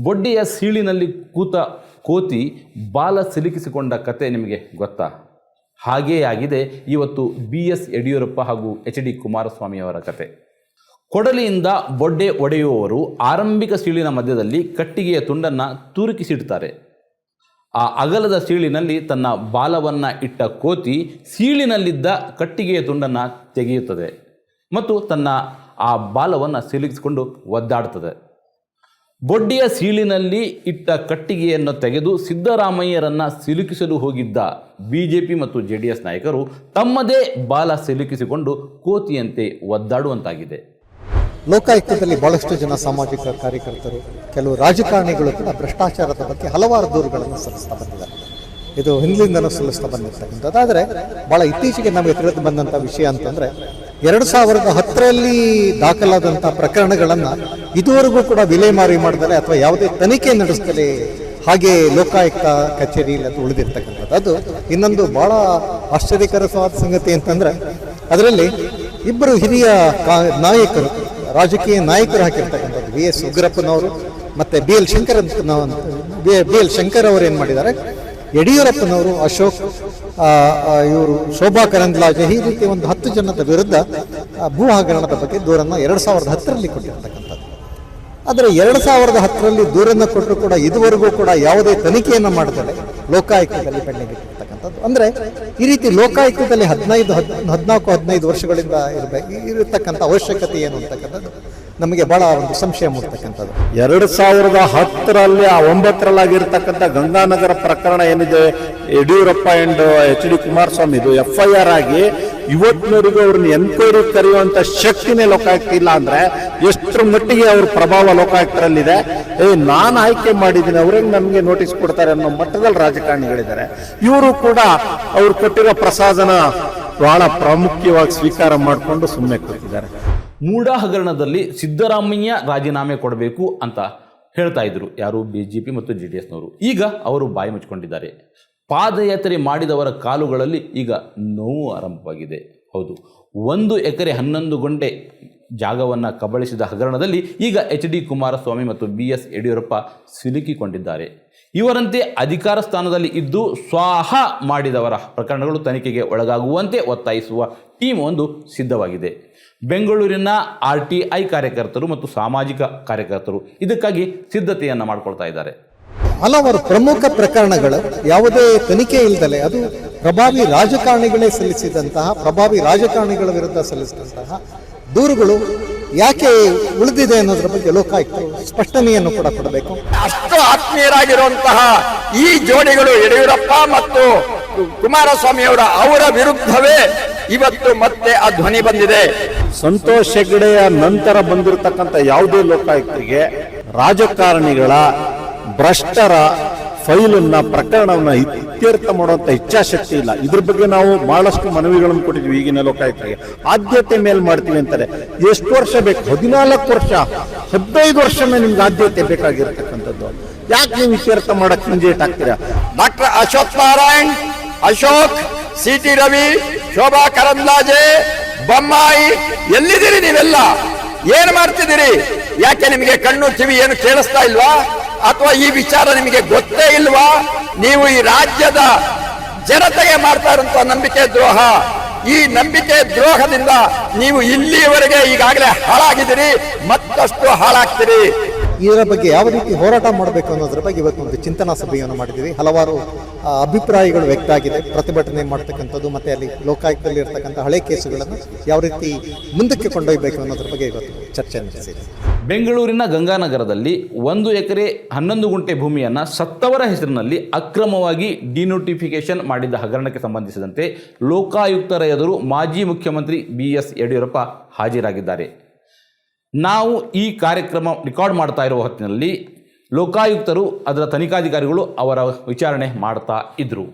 ಬೊಡ್ಡೆಯ ಸೀಳಿನಲ್ಲಿ ಕೂತ ಕೋತಿ ಬಾಲ ಸಿಲುಕಿಸಿಕೊಂಡ ಕತೆ ನಿಮಗೆ ಗೊತ್ತಾ? ಹಾಗೇ ಆಗಿದೆ ಇವತ್ತು ಬಿ ಎಸ್ ಯಡಿಯೂರಪ್ಪ ಹಾಗೂ ಎಚ್ ಡಿ ಕುಮಾರಸ್ವಾಮಿಯವರ ಕತೆ. ಕೊಡಲಿಯಿಂದ ಬೊಡ್ಡೆ ಒಡೆಯುವವರು ಆರಂಭಿಕ ಸೀಳಿನ ಮಧ್ಯದಲ್ಲಿ ಕಟ್ಟಿಗೆಯ ತುಂಡನ್ನು ತುರುಕಿಸಿಡ್ತಾರೆ. ಆ ಅಗಲದ ಸೀಳಿನಲ್ಲಿ ತನ್ನ ಬಾಲವನ್ನು ಇಟ್ಟ ಕೋತಿ ಸೀಳಿನಲ್ಲಿದ್ದ ಕಟ್ಟಿಗೆಯ ತುಂಡನ್ನು ತೆಗೆಯುತ್ತದೆ ಮತ್ತು ತನ್ನ ಆ ಬಾಲವನ್ನು ಸಿಲುಕಿಸಿಕೊಂಡು ಒದ್ದಾಡ್ತದೆ. ಬೊಡ್ಡಿಯ ಸೀಳಿನಲ್ಲಿ ಇಟ್ಟ ಕಟ್ಟಿಗೆಯನ್ನು ತೆಗೆದು ಸಿದ್ದರಾಮಯ್ಯರನ್ನು ಸಿಲುಕಿಸಲು ಹೋಗಿದ್ದ ಬಿ ಜೆ ಪಿ ಮತ್ತು ಜೆ ಡಿ ಎಸ್ ನಾಯಕರು ತಮ್ಮದೇ ಬಾಲ ಸಿಲುಕಿಸಿಕೊಂಡು ಕೋತಿಯಂತೆ ಒದ್ದಾಡುವಂತಾಗಿದೆ. ಲೋಕಾಯುಕ್ತದಲ್ಲಿ ಬಹಳಷ್ಟು ಜನ ಸಾಮಾಜಿಕ ಕಾರ್ಯಕರ್ತರು, ಕೆಲವು ರಾಜಕಾರಣಿಗಳು ಕೂಡ ಭ್ರಷ್ಟಾಚಾರದ ಬಗ್ಗೆ ಹಲವಾರು ದೂರುಗಳನ್ನು ಸಲ್ಲಿಸ್ತಾ ಬಂದಿದ್ದಾರೆ. ಇದು ಹಿಂದಿನಿಂದಲೂ ಸಲ್ಲಿಸ್ತಾ ಬಂದಿರ್ತಕ್ಕಂಥದ್ದು. ಆದರೆ ಭಾಳ ಇತ್ತೀಚೆಗೆ ನಮಗೆ ತಿಳಿದು ಬಂದಂಥ ವಿಷಯ ಅಂತಂದ್ರೆ ಎರಡು ಸಾವಿರದ ಹತ್ತರಲ್ಲಿ ದಾಖಲಾದಂಥ ಪ್ರಕರಣಗಳನ್ನು ಇದುವರೆಗೂ ಕೂಡ ವಿಲೇಮಾರಿ ಮಾಡ್ದಲೆ ಅಥವಾ ಯಾವುದೇ ತನಿಖೆ ನಡೆಸ್ತಾರೆ ಹಾಗೆ ಲೋಕಾಯುಕ್ತ ಕಚೇರಿಯಲ್ಲಿ ಅದು ಉಳಿದಿರ್ತಕ್ಕಂಥದ್ದು. ಅದು ಇನ್ನೊಂದು ಭಾಳ ಆಶ್ಚರ್ಯಕರವಾದ ಸಂಗತಿ ಅಂತಂದ್ರೆ, ಅದರಲ್ಲಿ ಇಬ್ಬರು ಹಿರಿಯ ಕಾ- ನಾಯಕರು, ರಾಜಕೀಯ ನಾಯಕರು ಹಾಕಿರ್ತಕ್ಕಂಥದ್ದು. ವಿ ಎಸ್ ಉಗ್ರಪ್ಪನವರು ಮತ್ತು B L Shankar B L Shankar ಅವರು ಏನು ಮಾಡಿದ್ದಾರೆ ಯಡಿಯೂರಪ್ಪನವರು, ಅಶೋಕ್ ಇವರು ಶೋಭಾ ಕರಂದ್ಲಾಜೆ, ಈ ರೀತಿ ಒಂದು ಹತ್ತು ಜನದ ವಿರುದ್ಧ ಭೂ ಹಗರಣದ ಬಗ್ಗೆ ದೂರನ್ನು ಎರಡು ಸಾವಿರದ ಹತ್ತರಲ್ಲಿ ಕೊಟ್ಟಿರ್ತಕ್ಕಂಥದ್ದು. ಆದರೆ ಎರಡು ಸಾವಿರದ ಹತ್ತರಲ್ಲಿ ದೂರನ್ನು ಕೊಟ್ಟರು ಕೂಡ ಇದುವರೆಗೂ ಕೂಡ ಯಾವುದೇ ತನಿಖೆಯನ್ನು ಮಾಡದೆ ಲೋಕಾಯುಕ್ತದಲ್ಲಿ ಪೆಂಡಿಂಗ್ ಇಟ್ಟಿರ್ತಕ್ಕಂಥದ್ದು ಅಂದರೆ ಈ ರೀತಿ ಲೋಕಾಯುಕ್ತದಲ್ಲಿ ಹದಿನೈದು, ಹದ್, ಹದಿನಾಲ್ಕು, ಹದಿನೈದು ವರ್ಷಗಳಿಂದ ಇರಬೇಕು ಇರತಕ್ಕಂಥ ಅವಶ್ಯಕತೆ ಏನು ಅಂತಕ್ಕಂಥದ್ದು. ನಮಗೆ ಬಹಳ ಒಂದು ಸಂಶಯ ಮೂಡ್ತಕ್ಕಂಥದ್ದು. ಎರಡು ಸಾವಿರದ ಹತ್ತರಲ್ಲಿ ಆ ಒಂಬತ್ತರಲ್ಲಾಗಿರ್ತಕ್ಕಂಥ ಗಂಗಾನಗರ ಪ್ರಕರಣ ಏನಿದೆ, Yediyurappa and H D Kumaraswamy ಇದು ಎಫ್ ಐ ಆರ್ ಆಗಿ ಇವತ್ತಿನವರೆಗೂ ಅವ್ರನ್ನ ಎನ್ಕ್ವೈರಿ ಕರೆಯುವಂತ ಶಕ್ತಿನೇ ಲೋಕಾಯುಕ್ತ ಇಲ್ಲ ಅಂದ್ರೆ ಎಷ್ಟರ ಮಟ್ಟಿಗೆ ಅವ್ರ ಪ್ರಭಾವ ಲೋಕಾಯುಕ್ತರಲ್ಲಿದೆ. ಏ, ನಾನು ಆಯ್ಕೆ ಮಾಡಿದ್ದೀನಿ ಅವ್ರಿಗೆ ನಮಗೆ ನೋಟಿಸ್ ಕೊಡ್ತಾರೆ ಅನ್ನೋ ಮಟ್ಟದಲ್ಲಿ ರಾಜಕಾರಣಿಗಳಿದ್ದಾರೆ. ಇವರು ಕೂಡ ಅವ್ರು ಕೊಟ್ಟಿರೋ ಪ್ರಸಾದನ ಬಹಳ ಪ್ರಾಮುಖ್ಯವಾಗಿ ಸ್ವೀಕಾರ ಮಾಡಿಕೊಂಡು ಸುಮ್ಮನೆ ಕೂತಿದ್ದಾರೆ. ಮೂಡ ಹಗರಣದಲ್ಲಿ ಸಿದ್ದರಾಮಯ್ಯ ರಾಜೀನಾಮೆ ಕೊಡಬೇಕು ಅಂತ ಹೇಳ್ತಾ ಇದ್ರು. ಯಾರು? ಬಿ ಜೆ ಪಿ ಮತ್ತು ಜೆ ಡಿ ಎಸ್ನವರು ಈಗ ಅವರು ಬಾಯಿ ಮುಚ್ಚಿಕೊಂಡಿದ್ದಾರೆ. ಪಾದಯಾತ್ರೆ ಮಾಡಿದವರ ಕಾಲುಗಳಲ್ಲಿ ಈಗ ನೋವು ಆರಂಭವಾಗಿದೆ. ಹೌದು. ಒಂದು ಎಕರೆ ಹನ್ನೊಂದು ಗಂಟೆ ಜಾಗವನ್ನು ಕಬಳಿಸಿದ ಹಗರಣದಲ್ಲಿ ಈಗ ಎಚ್ ಡಿ ಕುಮಾರಸ್ವಾಮಿ ಮತ್ತು ಬಿ ಎಸ್ ಯಡಿಯೂರಪ್ಪ ಸಿಲುಕಿಕೊಂಡಿದ್ದಾರೆ. ಇವರಂತೆ ಅಧಿಕಾರ ಸ್ಥಾನದಲ್ಲಿ ಇದ್ದು ಸ್ವಾಹ ಮಾಡಿದವರ ಪ್ರಕರಣಗಳು ತನಿಖೆಗೆ ಒಳಗಾಗುವಂತೆ ಒತ್ತಾಯಿಸುವ ಟೀಮ್ ಒಂದು ಸಿದ್ಧವಾಗಿದೆ. ಬೆಂಗಳೂರಿನ ಆರ್ ಟಿ ಐ ಕಾರ್ಯಕರ್ತರು ಮತ್ತು ಸಾಮಾಜಿಕ ಕಾರ್ಯಕರ್ತರು ಇದಕ್ಕಾಗಿ ಸಿದ್ಧತೆಯನ್ನು ಮಾಡಿಕೊಳ್ತಾ ಇದ್ದಾರೆ. ಹಲವಾರು ಪ್ರಮುಖ ಪ್ರಕರಣಗಳು, ಯಾವುದೇ ತನಿಖೆ ಇಲ್ಲದಲೆ ಅದು ಪ್ರಭಾವಿ ರಾಜಕಾರಣಿಗಳೇ ಸಲ್ಲಿಸಿದಂತಹ, ಪ್ರಭಾವಿ ರಾಜಕಾರಣಿಗಳ ವಿರುದ್ಧ ಸಲ್ಲಿಸಿದಂತಹ ದೂರುಗಳು ಯಾಕೆ ಉಳಿದಿದೆ ಅನ್ನೋದ್ರ ಬಗ್ಗೆ ಲೋಕಾಯುಕ್ತ ಸ್ಪಷ್ಟನೆಯನ್ನು ಕೂಡ ಕೊಡಬೇಕು. ಅಷ್ಟು ಆತ್ಮೀಯರಾಗಿರುವಂತಹ ಈ ಜೋಡಿಗಳು ಯಡಿಯೂರಪ್ಪ ಮತ್ತು ಕುಮಾರಸ್ವಾಮಿಯವರ ಅವರ ಅವರ ವಿರುದ್ಧವೇ ಇವತ್ತು ಮತ್ತೆ ಆ ಧ್ವನಿ ಬಂದಿದೆ. ಸಂತೋಷ್ ಹೆಗ್ಡೆಯ ನಂತರ ಬಂದಿರತಕ್ಕಂಥ ಯಾವುದೇ ಲೋಕಾಯುಕ್ತಿಗೆ ರಾಜಕಾರಣಿಗಳ ಭ್ರಷ್ಟರ ಫೈಲನ್ನ, ಪ್ರಕರಣವನ್ನ ಇತ್ಯರ್ಥ ಮಾಡುವಂತ ಇಚ್ಛಾಶಕ್ತಿ ಇಲ್ಲ. ಇದ್ರ ಬಗ್ಗೆ ನಾವು ಬಹಳಷ್ಟು ಮನವಿಗಳನ್ನು ಕೊಟ್ಟಿದ್ವಿ ಈಗಿನ ಲೋಕಾಯುಕ್ತರಿಗೆ. ಆದ್ಯತೆ ಮೇಲೆ ಮಾಡ್ತೀವಿ ಅಂತಾರೆ. ಎಷ್ಟು ವರ್ಷ ಬೇಕು? ಹದಿನಾಲ್ಕು ವರ್ಷ, ಹದಿನೈದು ವರ್ಷನೇ ನಿಮ್ಗೆ ಆದ್ಯತೆ ಬೇಕಾಗಿರ್ತಕ್ಕಂಥದ್ದು. ಯಾಕೆ ನೀವು ಇತ್ಯರ್ಥ ಮಾಡಕ್ ಹಿಂಜೇಟ್ ಆಗ್ತೀರಾ? Doctor Ashok Narayan, Ashok, C T Ravi, Shobha Karandlaje, Bommai, ಎಲ್ಲಿದ್ದೀರಿ ನೀವೆಲ್ಲ? ಏನ್ ಮಾಡ್ತಿದ್ದೀರಿ? ಯಾಕೆ ನಿಮಗೆ ಕಣ್ಣು ಕಿವಿ ಏನು ಕೇಳಿಸ್ತಾ ಇಲ್ವಾ? ಅಥವಾ ಈ ವಿಚಾರ ನಿಮಗೆ ಗೊತ್ತೇ ಇಲ್ವಾ? ನೀವು ಈ ರಾಜ್ಯದ ಜನತೆಗೆ ಮಾಡ್ತಾ ಇರುವಂತ ನಂಬಿಕೆ ದ್ರೋಹ. ಈ ನಂಬಿಕೆ ದ್ರೋಹದಿಂದ ನೀವು ಇಲ್ಲಿಯವರೆಗೆ ಈಗಾಗಲೇ ಹಾಳಾಗಿದ್ದೀರಿ, ಮತ್ತಷ್ಟು ಹಾಳಾಗ್ತೀರಿ. ಇದರ ಬಗ್ಗೆ ಯಾವ ರೀತಿ ಹೋರಾಟ ಮಾಡಬೇಕು ಅನ್ನೋದ್ರ ಬಗ್ಗೆ ಇವತ್ತು ಒಂದು ಚಿಂತನಾ ಸಭೆಯನ್ನು ಮಾಡಿದ್ದೀವಿ. ಹಲವಾರು ಅಭಿಪ್ರಾಯಗಳು ವ್ಯಕ್ತ ಆಗಿದೆ. ಪ್ರತಿಭಟನೆ ಮಾಡ್ತಕ್ಕಂಥದ್ದು ಮತ್ತೆ ಅಲ್ಲಿ ಲೋಕಾಯುಕ್ತದಲ್ಲಿ ಇರ್ತಕ್ಕಂಥ ಹಳೆ ಕೇಸುಗಳನ್ನು ಯಾವ ರೀತಿ ಮುಂದಕ್ಕೆ ಕೊಂಡೊಯ್ಯಬೇಕು ಅನ್ನೋದ್ರ ಬಗ್ಗೆ ಇವತ್ತು ಚರ್ಚೆ ನಡೆಸಿದೆ. ಬೆಂಗಳೂರಿನ ಗಂಗಾನಗರದಲ್ಲಿ ಒಂದು ಎಕರೆ ಹನ್ನೊಂದು ಗುಂಟೆ ಭೂಮಿಯನ್ನು ಸತ್ತವರ ಹೆಸರಿನಲ್ಲಿ ಅಕ್ರಮವಾಗಿ ಡಿನೋಟಿಫಿಕೇಶನ್ ಮಾಡಿದ್ದ ಹಗರಣಕ್ಕೆ ಸಂಬಂಧಿಸಿದಂತೆ ಲೋಕಾಯುಕ್ತರ ಎದುರು ಮಾಜಿ ಮುಖ್ಯಮಂತ್ರಿ ಬಿ ಎಸ್ ಯಡಿಯೂರಪ್ಪ ಹಾಜರಾಗಿದ್ದಾರೆ. ನಾವು ಈ ಕಾರ್ಯಕ್ರಮ ರೆಕಾರ್ಡ್ ಮಾಡ್ತಾ ಇರುವ ಹೊತ್ತಿನಲ್ಲಿ ಲೋಕಾಯುಕ್ತರು, ಅದರ ತನಿಖಾಧಿಕಾರಿಗಳು ಅವರ ವಿಚಾರಣೆ ಮಾಡ್ತಾ ಇದ್ದರು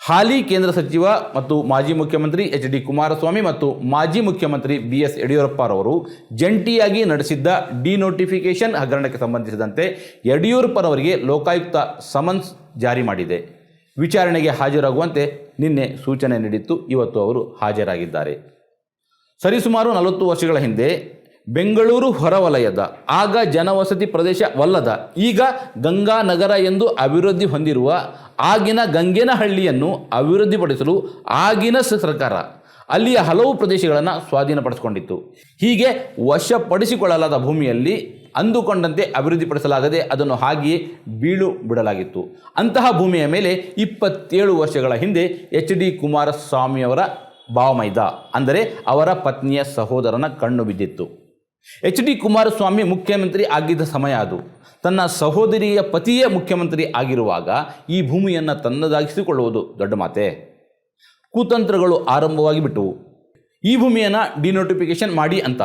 ಹಾಲಿ ಕೇಂದ್ರ ಸಚಿವ ಮತ್ತು ಮಾಜಿ ಮುಖ್ಯಮಂತ್ರಿ ಎಚ್ ಡಿ ಕುಮಾರಸ್ವಾಮಿ ಮತ್ತು ಮಾಜಿ ಮುಖ್ಯಮಂತ್ರಿ ಬಿ ಎಸ್ ಯಡಿಯೂರಪ್ಪರವರು ಜಂಟಿಯಾಗಿ ನಡೆಸಿದ್ದ ಡಿನೋಟಿಫಿಕೇಶನ್ ಹಗರಣಕ್ಕೆ ಸಂಬಂಧಿಸಿದಂತೆ ಯಡಿಯೂರಪ್ಪನವರಿಗೆ ಲೋಕಾಯುಕ್ತ ಸಮನ್ಸ್ ಜಾರಿ ಮಾಡಿದೆ. ವಿಚಾರಣೆಗೆ ಹಾಜರಾಗುವಂತೆ ನಿನ್ನೆ ಸೂಚನೆ ನೀಡಿತ್ತು. ಇವತ್ತು ಅವರು ಹಾಜರಾಗಿದ್ದಾರೆ. ಸರಿಸುಮಾರು ನಲವತ್ತು ವರ್ಷಗಳ ಹಿಂದೆ ಬೆಂಗಳೂರು ಹೊರವಲಯದ, ಆಗ ಜನವಸತಿ ಪ್ರದೇಶವಲ್ಲದ ಈಗ ಗಂಗಾನಗರ ಎಂದು ಅಭಿವೃದ್ಧಿ ಹೊಂದಿರುವ ಆಗಿನ ಗಂಗೆನಹಳ್ಳಿಯನ್ನು ಅಭಿವೃದ್ಧಿಪಡಿಸಲು ಆಗಿನ ಸರ್ಕಾರ ಅಲ್ಲಿಯ ಹಲವು ಪ್ರದೇಶಗಳನ್ನು ಸ್ವಾಧೀನಪಡಿಸಿಕೊಂಡಿತ್ತು. ಹೀಗೆ ವಶಪಡಿಸಿಕೊಳ್ಳಲಾದ ಭೂಮಿಯಲ್ಲಿ ಅಂದುಕೊಂಡಂತೆ ಅಭಿವೃದ್ಧಿಪಡಿಸಲಾಗದೆ ಅದನ್ನು ಹಾಗೆಯೇ ಬೀಳು ಬಿಡಲಾಗಿತ್ತು. ಅಂತಹ ಭೂಮಿಯ ಮೇಲೆ ಇಪ್ಪತ್ತೇಳು ವರ್ಷಗಳ ಹಿಂದೆ ಎಚ್ ಡಿ ಕುಮಾರಸ್ವಾಮಿಯವರ ಭಾವಮೈದ, ಅಂದರೆ ಅವರ ಪತ್ನಿಯ ಸಹೋದರನ ಕಣ್ಣು ಬಿದ್ದಿತ್ತು. ಎಚ್ ಡಿ ಕುಮಾರಸ್ವಾಮಿ ಮುಖ್ಯಮಂತ್ರಿ ಆಗಿದ್ದ ಸಮಯ ಅದು. ತನ್ನ ಸಹೋದರಿಯ ಪತಿಯೇ ಮುಖ್ಯಮಂತ್ರಿ ಆಗಿರುವಾಗ ಈ ಭೂಮಿಯನ್ನು ತನ್ನದಾಗಿಸಿಕೊಳ್ಳುವುದು ದೊಡ್ಡ ಮಾತೆ. ಕುತಂತ್ರಗಳು ಆರಂಭವಾಗಿ ಬಿಟ್ಟವು. ಈ ಭೂಮಿಯನ್ನು ಡಿನೋಟಿಫಿಕೇಶನ್ ಮಾಡಿ ಅಂತ.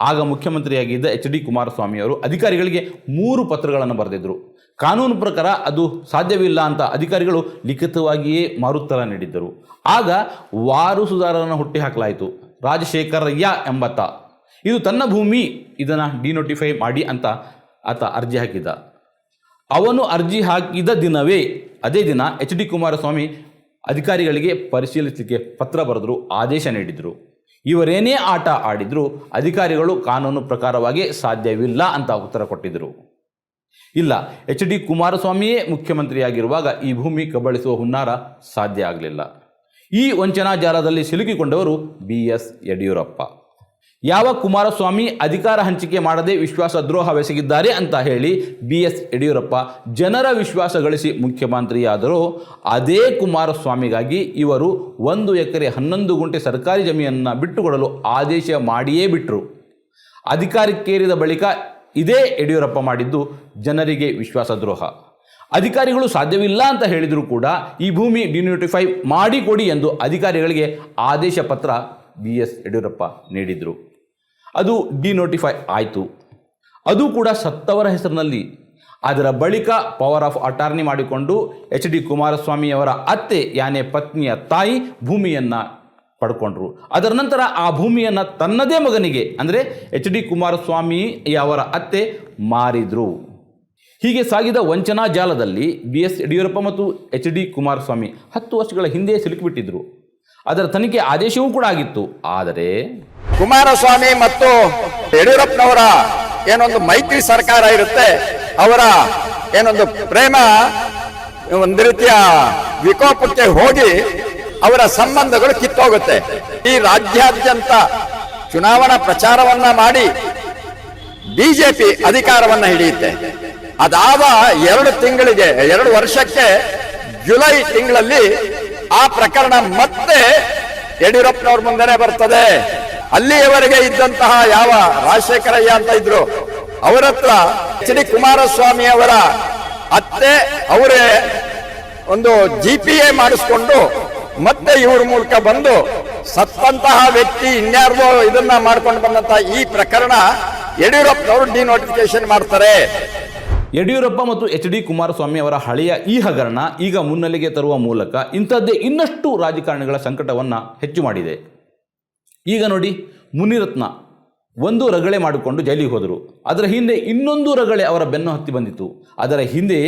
ಆಗ ಮುಖ್ಯಮಂತ್ರಿಯಾಗಿದ್ದ ಎಚ್ ಡಿ ಕುಮಾರಸ್ವಾಮಿಯವರು ಅಧಿಕಾರಿಗಳಿಗೆ ಮೂರು ಪತ್ರಗಳನ್ನು ಬರೆದಿದ್ದರು ಕಾನೂನು ಪ್ರಕಾರ ಅದು ಸಾಧ್ಯವಿಲ್ಲ ಅಂತ ಅಧಿಕಾರಿಗಳು ಲಿಖಿತವಾಗಿಯೇ ಮಾರುತ್ತರ ನೀಡಿದ್ದರು. ಆಗ ವಾರಸುದಾರರನ್ನು ಹುಟ್ಟಿ ಹಾಕಲಾಯಿತು ರಾಜಶೇಖರಯ್ಯ ಎಂಬತ್ತ. ಇದು ತನ್ನ ಭೂಮಿ ಇದನ್ನು ಡಿನೋಟಿಫೈ ಮಾಡಿ ಅಂತ ಆತ ಅರ್ಜಿ ಹಾಕಿದ್ದ ಅವನು ಅರ್ಜಿ ಹಾಕಿದ ದಿನವೇ ಅದೇ ದಿನ ಎಚ್ ಡಿ ಕುಮಾರಸ್ವಾಮಿ ಅಧಿಕಾರಿಗಳಿಗೆ ಪರಿಶೀಲಿಸಲಿಕ್ಕೆ ಪತ್ರ ಬರೆದರು, ಆದೇಶ ನೀಡಿದರು. ಇವರೇನೇ ಆಟ ಆಡಿದರೂ, ಅಧಿಕಾರಿಗಳು ಕಾನೂನು ಪ್ರಕಾರವಾಗಿ ಸಾಧ್ಯವಿಲ್ಲ ಅಂತ ಉತ್ತರ ಕೊಟ್ಟಿದ್ದರು ಇಲ್ಲ ಎಚ್ ಡಿ ಕುಮಾರಸ್ವಾಮಿಯೇ ಮುಖ್ಯಮಂತ್ರಿಯಾಗಿರುವಾಗ ಈ ಭೂಮಿ ಕಬಳಿಸುವ ಹುನ್ನಾರ ಸಾಧ್ಯ ಆಗಲಿಲ್ಲ. ಈ ವಂಚನಾ ಜಾಲದಲ್ಲಿ ಸಿಲುಕಿಕೊಂಡವರು ಬಿ ಎಸ್ ಯಡಿಯೂರಪ್ಪ. ಯಾವ ಕುಮಾರಸ್ವಾಮಿ ಅಧಿಕಾರ ಹಂಚಿಕೆ ಮಾಡದೆ ವಿಶ್ವಾಸ ದ್ರೋಹವೆಸಗಿದ್ದಾರೆ ಅಂತ ಹೇಳಿ ಬಿ ಎಸ್ ಯಡಿಯೂರಪ್ಪ ಜನರ ವಿಶ್ವಾಸ ಗಳಿಸಿ ಮುಖ್ಯಮಂತ್ರಿಯಾದರೂ. ಅದೇ ಕುಮಾರಸ್ವಾಮಿಗಾಗಿ ಇವರು ಒಂದು ಎಕರೆ ಹನ್ನೊಂದು ಗುಂಟೆ ಸರ್ಕಾರಿ ಜಮೀನನ್ನು ಬಿಟ್ಟುಕೊಡಲು ಆದೇಶ ಮಾಡಿಯೇ ಬಿಟ್ಟರು ಅಧಿಕಾರಕ್ಕೇರಿದ ಬಳಿಕ ಇದೇ ಯಡಿಯೂರಪ್ಪ ಮಾಡಿದ್ದು ಜನರಿಗೆ ವಿಶ್ವಾಸ ದ್ರೋಹ. ಅಧಿಕಾರಿಗಳು ಸಾಧ್ಯವಿಲ್ಲ ಅಂತ ಹೇಳಿದರೂ ಕೂಡ ಈ ಭೂಮಿ ಡಿನೋಟಿಫೈ ಮಾಡಿಕೊಡಿ ಎಂದು ಅಧಿಕಾರಿಗಳಿಗೆ ಆದೇಶ ಪತ್ರ ಬಿ ಎಸ್ ಯಡಿಯೂರಪ್ಪ ನೀಡಿದರು. ಅದು ಡಿನೋಟಿಫೈ ಆಯಿತು. ಅದು ಕೂಡ ಸತ್ತವರ ಹೆಸರಿನಲ್ಲಿ. ಅದರ ಬಳಿಕ ಪವರ್ ಆಫ್ ಅಟಾರ್ನಿ ಮಾಡಿಕೊಂಡು ಎಚ್ ಡಿ ಕುಮಾರಸ್ವಾಮಿಯವರ ಅತ್ತೆ, ಯಾನೆ ಪತ್ನಿಯ ತಾಯಿ ಭೂಮಿಯನ್ನು ಪಡ್ಕೊಂಡ್ರು. ಅದರ ನಂತರ ಆ ಭೂಮಿಯನ್ನು ತನ್ನದೇ ಮಗನಿಗೆ, ಅಂದರೆ ಎಚ್ ಡಿ ಕುಮಾರಸ್ವಾಮಿಯವರ ಅತ್ತೆ ಮಾರಿದ್ರು. ಹೀಗೆ ಸಾಗಿದ ವಂಚನಾ ಜಾಲದಲ್ಲಿ ಬಿ ಎಸ್ ಯಡಿಯೂರಪ್ಪ ಮತ್ತು ಎಚ್ ಡಿ ಕುಮಾರಸ್ವಾಮಿ ಹತ್ತು ವರ್ಷಗಳ ಹಿಂದೆಯೇ ಸಿಲುಕಿಬಿಟ್ಟಿದ್ರು. ಅದರ ತನಿಖೆ ಆದೇಶವೂ ಕೂಡ ಆಗಿತ್ತು. ಆದರೆ ಕುಮಾರಸ್ವಾಮಿ ಮತ್ತು ಯಡಿಯೂರಪ್ಪನವರ ಏನೊಂದು ಮೈತ್ರಿ ಸರ್ಕಾರ ಇರುತ್ತೆ, ಅವರ ಏನೊಂದು ಪ್ರೇಮ, ಒಂದು ರೀತಿಯ ವಿಕೋಪಕ್ಕೆ ಹೋಗಿ ಅವರ ಸಂಬಂಧಗಳು ಕಿತ್ತೋಗುತ್ತೆ. ಈ ರಾಜ್ಯಾದ್ಯಂತ ಚುನಾವಣಾ ಪ್ರಚಾರವನ್ನ ಮಾಡಿ ಬಿಜೆಪಿ ಅಧಿಕಾರವನ್ನ ಹಿಡಿಯುತ್ತೆ. ಅದಾದ ಎರಡು ತಿಂಗಳಿಗೆ, ಎರಡು ವರ್ಷಕ್ಕೆ ಜುಲೈ ತಿಂಗಳಲ್ಲಿ ಆ ಪ್ರಕರಣ ಮತ್ತೆ ಯಡಿಯೂರಪ್ಪನವ್ರ ಮುಂದೆನೆ ಬರ್ತದೆ. ಅಲ್ಲಿಯವರೆಗೆ ಇದ್ದಂತಹ ಯಾವ ರಾಜಶೇಖರಯ್ಯ ಅಂತ ಇದ್ರು, ಅವರ ಹತ್ರ ಎಚ್ ಡಿ ಕುಮಾರಸ್ವಾಮಿ ಅವರ ಅತ್ತೆ, ಅವರೇ ಒಂದು ಜಿ ಪಿ ಎ ಮಾಡಿಸ್ಕೊಂಡು ಮತ್ತೆ ಇವ್ರ ಮೂಲಕ ಬಂದು ಸತ್ತಂತಹ ವ್ಯಕ್ತಿ ಇನ್ಯಾರ್ದೋ ಇದನ್ನ ಮಾಡ್ಕೊಂಡು ಬಂದಂತಹ ಈ ಪ್ರಕರಣ ಯಡಿಯೂರಪ್ಪನವರು ಡಿನೋಟಿಫಿಕೇಶನ್ ಮಾಡ್ತಾರೆ. ಯಡಿಯೂರಪ್ಪ ಮತ್ತು ಎಚ್ ಡಿ ಕುಮಾರಸ್ವಾಮಿ ಅವರ ಹಳೆಯ ಈ ಹಗರಣ ಈಗ ಮುನ್ನೆಲೆಗೆ ತರುವ ಮೂಲಕ ಇಂಥದ್ದೇ ಇನ್ನಷ್ಟು ರಾಜಕಾರಣಿಗಳ ಸಂಕಟವನ್ನು ಹೆಚ್ಚು ಮಾಡಿದೆ. ಈಗ ನೋಡಿ, ಮುನಿರತ್ನ ಒಂದು ರಗಳೆ ಮಾಡಿಕೊಂಡು ಜೈಲಿಗೆ ಹೋದರು. ಅದರ ಹಿಂದೆ ಇನ್ನೊಂದು ರಗಳೆ ಅವರ ಬೆನ್ನು ಹತ್ತಿ ಬಂದಿತ್ತು. ಅದರ ಹಿಂದೆ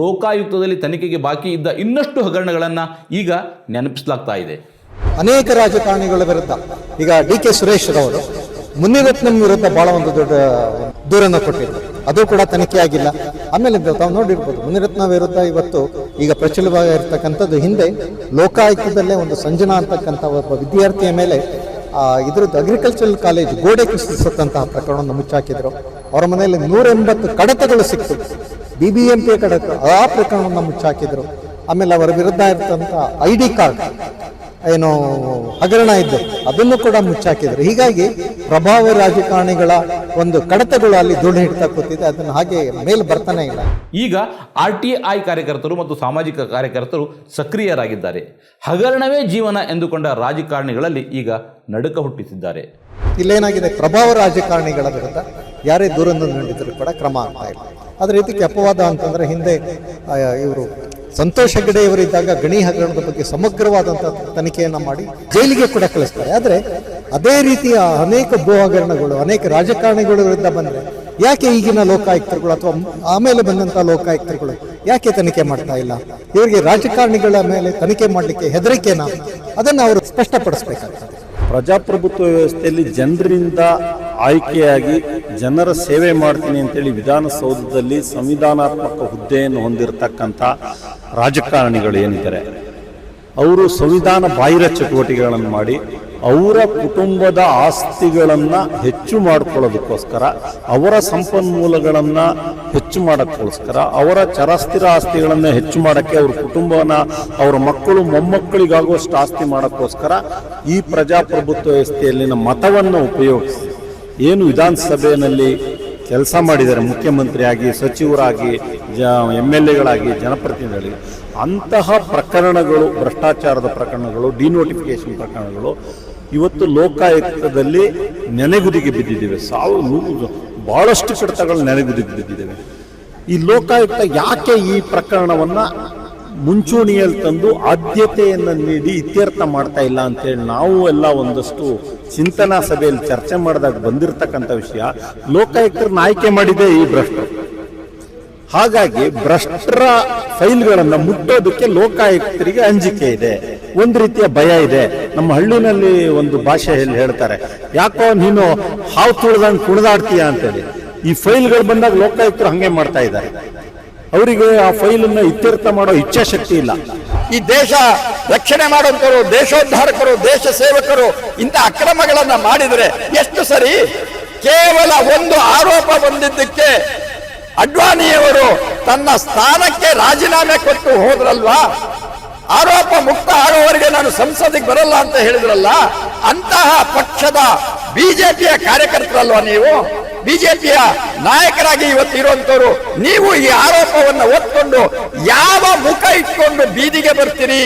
ಲೋಕಾಯುಕ್ತದಲ್ಲಿ ತನಿಖೆಗೆ ಬಾಕಿ ಇದ್ದ ಇನ್ನಷ್ಟು ಹಗರಣಗಳನ್ನು ಈಗ ನೆನಪಿಸಲಾಗ್ತಾ ಇದೆ. ಅನೇಕ ರಾಜಕಾರಣಿಗಳ ವಿರುದ್ಧ, ಈಗ ಡಿ ಕೆ ಸುರೇಶ್ ರವರು ಮುನಿರತ್ನ ವಿರುದ್ಧ ಬಹಳ ಒಂದು ದೊಡ್ಡ ದೂರನ್ನು ಕೊಟ್ಟಿದ್ರು ಅದು ಕೂಡ ತನಿಖೆ ಆಗಿಲ್ಲ. ಆಮೇಲೆ ತಾವು ನೋಡಿರ್ಬೋದು ಮುನಿರತ್ನ ವಿರುದ್ಧ ಇವತ್ತು ಈಗ ಪ್ರಚಲಿತವಾಗಿರ್ತಕ್ಕಂಥದ್ದು ಹಿಂದೆ ಲೋಕಾಯುಕ್ತದಲ್ಲೇ ಒಂದು ಸಂಜನಾ ಅಂತಕ್ಕಂಥ ಒಬ್ಬ ವಿದ್ಯಾರ್ಥಿಯ ಮೇಲೆ ಇದ್ರದ್ದು ಅಗ್ರಿಕಲ್ಚರಲ್ ಕಾಲೇಜ್ ಗೋಡೆ ಕುಸಿಸತಂತಹ ಪ್ರಕರಣವನ್ನು ಮುಚ್ಚಾಕಿದ್ರು. ಅವರ ಮನೆಯಲ್ಲಿ ನೂರ ಎಂಬತ್ತು ಕಡತಗಳು ಸಿಕ್ತು ಬಿ ಬಿ ಎಂ ಪಿ ಕಡತ ಆ ಪ್ರಕರಣವನ್ನು ಮುಚ್ಚಾಕಿದ್ರು. ಆಮೇಲೆ ಅವರ ವಿರುದ್ಧ ಇರ್ತಂತ ಐ ಡಿ ಕಾರ್ಡ್ ಏನು ಹಗರಣ ಇದ್ದು ಅದನ್ನು ಕೂಡ ಮುಚ್ಚಾಕಿದ್ರು. ಹೀಗಾಗಿ ಪ್ರಭಾವಿ ರಾಜಕಾರಣಿಗಳ ಒಂದು ಕಡತಗಳು ಅಲ್ಲಿ ದುಡ್ಡು ಹಿಡ್ತಾ ಕೂತಿದೆ. ಅದನ್ನು ಹಾಗೆ ಮೇಲೆ ಬರ್ತಾನೆ ಇಲ್ಲ. ಈಗ ಆರ್ ಟಿ ಐ ಕಾರ್ಯಕರ್ತರು ಮತ್ತು ಸಾಮಾಜಿಕ ಕಾರ್ಯಕರ್ತರು ಸಕ್ರಿಯರಾಗಿದ್ದಾರೆ. ಹಗರಣವೇ ಜೀವನ ಎಂದುಕೊಂಡ ರಾಜಕಾರಣಿಗಳಲ್ಲಿ ಈಗ ನಡುಕ ಹುಟ್ಟಿಸಿದ್ದಾರೆ. ಇಲ್ಲೇನಾಗಿದೆ? ಪ್ರಭಾವ ರಾಜಕಾರಣಿಗಳ ವಿರುದ್ಧ ಯಾರೇ ದೂರನ್ನು ನೀಡಿದ್ರು ಕೂಡ ಕ್ರಮ ಆಗ್ತಾ ಇಲ್ಲ. ಅದೇ ರೀತಿ ಅಪವಾದ ಅಂತಂದ್ರೆ ಹಿಂದೆ ಇವರು ಸಂತೋಷ್ ಹೆಗ್ಡೆ ಇವರಿದ್ದಾಗ ಗಣಿ ಹಗರಣದ ಬಗ್ಗೆ ಸಮಗ್ರವಾದಂಥ ತನಿಖೆಯನ್ನು ಮಾಡಿ ಜೈಲಿಗೆ ಕೂಡ ಕಳಿಸ್ತಾರೆ. ಆದರೆ ಅದೇ ರೀತಿಯ ಅನೇಕ ಭೂ ಹಗರಣಗಳು, ಅನೇಕ ರಾಜಕಾರಣಿಗಳು ವಿರುದ್ಧ ಬಂದರೆ ಯಾಕೆ ಈಗಿನ ಲೋಕಾಯುಕ್ತರುಗಳು ಅಥವಾ ಆಮೇಲೆ ಬಂದಂಥ ಲೋಕಾಯುಕ್ತರುಗಳು ಯಾಕೆ ತನಿಖೆ ಮಾಡ್ತಾ ಇಲ್ಲ? ಇವರಿಗೆ ರಾಜಕಾರಣಿಗಳ ಮೇಲೆ ತನಿಖೆ ಮಾಡಲಿಕ್ಕೆ ಹೆದರಿಕೆನ? ಅದನ್ನು ಅವರು ಸ್ಪಷ್ಟಪಡಿಸ್ಬೇಕಾಗ್ತದೆ. ಪ್ರಜಾಪ್ರಭುತ್ವ ವ್ಯವಸ್ಥೆಯಲ್ಲಿ ಜನರಿಂದ ಆಯ್ಕೆಯಾಗಿ ಜನರ ಸೇವೆ ಮಾಡ್ತೀನಿ ಅಂತೇಳಿ ವಿಧಾನಸೌಧದಲ್ಲಿ ಸಂವಿಧಾನಾತ್ಮಕ ಹುದ್ದೆಯನ್ನು ಹೊಂದಿರತಕ್ಕಂಥ ರಾಜಕಾರಣಿಗಳು ಏನಿದ್ದಾರೆ, ಅವರು ಸಂವಿಧಾನ ಬಾಹಿರ ಚಟುವಟಿಕೆಗಳನ್ನು ಮಾಡಿ ಅವರ ಕುಟುಂಬದ ಆಸ್ತಿಗಳನ್ನು ಹೆಚ್ಚು ಮಾಡಿಕೊಳ್ಳೋದಕ್ಕೋಸ್ಕರ, ಅವರ ಸಂಪನ್ಮೂಲಗಳನ್ನು ಹೆಚ್ಚು ಮಾಡೋಕ್ಕೋಸ್ಕರ ಅವರ ಚರಸ್ಥಿರ ಆಸ್ತಿಗಳನ್ನು ಹೆಚ್ಚು ಮಾಡೋಕ್ಕೆ ಅವ್ರ ಕುಟುಂಬನ ಅವರ ಮಕ್ಕಳು ಮೊಮ್ಮಕ್ಕಳಿಗಾಗುವಷ್ಟು ಆಸ್ತಿ ಮಾಡೋಕ್ಕೋಸ್ಕರ ಈ ಪ್ರಜಾಪ್ರಭುತ್ವ ವ್ಯವಸ್ಥೆಯಲ್ಲಿನ ಮತವನ್ನು ಉಪಯೋಗಿಸಿ ಏನು ವಿಧಾನಸಭೆಯಲ್ಲಿ ಕೆಲಸ ಮಾಡಿದ್ದಾರೆ ಮುಖ್ಯಮಂತ್ರಿಯಾಗಿ, ಸಚಿವರಾಗಿ, ಜ ಎಂ ಎಲ್ ಎಗಳಾಗಿ, ಜನಪ್ರತಿನಿಧಿಗಳಿಗೆ. ಅಂತಹ ಪ್ರಕರಣಗಳು, ಭ್ರಷ್ಟಾಚಾರದ ಪ್ರಕರಣಗಳು ಡಿನೋಟಿಫಿಕೇಶನ್ ಪ್ರಕರಣಗಳು ಇವತ್ತು ಲೋಕಾಯುಕ್ತದಲ್ಲಿ ನೆನೆಗುದಿಗೆ ಬಿದ್ದಿದ್ದೇವೆ. ಸಾವು ಬಹಳಷ್ಟು ಕಡತಗಳು ನೆನೆಗುದಿಗೆ ಬಿದ್ದಿದ್ದೇವೆ. ಈ ಲೋಕಾಯುಕ್ತ ಯಾಕೆ ಈ ಪ್ರಕರಣವನ್ನ ಮುಂಚೂಣಿಯಲ್ಲಿ ತಂದು ಆದ್ಯತೆಯನ್ನು ನೀಡಿ ಇತ್ಯರ್ಥ ಮಾಡ್ತಾ ಇಲ್ಲ ಅಂತೇಳಿ ನಾವು ಎಲ್ಲ ಒಂದಷ್ಟು ಚಿಂತನಾ ಸಭೆಯಲ್ಲಿ ಚರ್ಚೆ ಮಾಡಿದಾಗ ಬಂದಿರತಕ್ಕಂಥ ವಿಷಯ. ಲೋಕಾಯುಕ್ತರನ್ನ ಆಯ್ಕೆ ಮಾಡಿದೆ ಈ ಭ್ರಷ್ಟರು ಹಾಗಾಗಿ ಭ್ರಷ್ಟರ ಫೈಲ್ಗಳನ್ನು ಮುಟ್ಟೋದಕ್ಕೆ ಲೋಕಾಯುಕ್ತರಿಗೆ ಅಂಜಿಕೆ ಇದೆ. ಒಂದು ರೀತಿಯ ಭಯ ಇದೆ. ನಮ್ಮ ಹಳ್ಳಿನಲ್ಲಿ ಒಂದು ಭಾಷೆಯಲ್ಲಿ ಹೇಳ್ತಾರೆ, ಯಾಕೋ ನೀನು ಹಾವು ತುಳಿದಂಗೆ ಕುಣಿದಾಡ್ತೀಯ? ಅಂತೇಳಿ. ಈ ಫೈಲ್ಗಳು ಬಂದಾಗ ಲೋಕಾಯುಕ್ತರು ಹಂಗೆ ಮಾಡ್ತಾ ಇದ್ದಾರೆ. ಅವರಿಗೆ ಆ ಫೈಲನ್ನು ಇತ್ಯರ್ಥ ಮಾಡೋ ಇಚ್ಛಾಶಕ್ತಿ ಇಲ್ಲ. ಈ ದೇಶ ರಕ್ಷಣೆ ಮಾಡುವಂತರು ದೇಶೋದ್ಧಾರಕರು, ದೇಶ ಸೇವಕರು ಇಂಥ ಅಕ್ರಮಗಳನ್ನ ಮಾಡಿದರೆ ಎಷ್ಟು ಸರಿ? ಕೇವಲ ಒಂದು ಆರೋಪ ಬಂದಿದ್ದಕ್ಕೆ ಅಡ್ವಾಣಿಯವರು ತನ್ನ ಸ್ಥಾನಕ್ಕೆ ರಾಜೀನಾಮೆ ಕೊಟ್ಟು ಹೋದ್ರಲ್ವಾ? ಆರೋಪ ಮುಕ್ತ ಆಗುವವರೆಗೆ ನಾನು ಸಂಸದಿಗೆ ಬರಲ್ಲ ಅಂತ ಹೇಳಿದ್ರಲ್ಲ, ಅಂತಹ ಪಕ್ಷದ ಬಿಜೆಪಿಯ ಕಾರ್ಯಕರ್ತರಲ್ವಾ ನೀವು? ಬಿಜೆಪಿಯ ನಾಯಕರಾಗಿ ಇವತ್ತು ಇರುವಂತವರು ನೀವು ಈ ಆರೋಪವನ್ನು ಒತ್ಕೊಂಡು ಯಾವ ಮುಖ ಇಟ್ಕೊಂಡು ಬೀದಿಗೆ ಬರ್ತೀರಿ?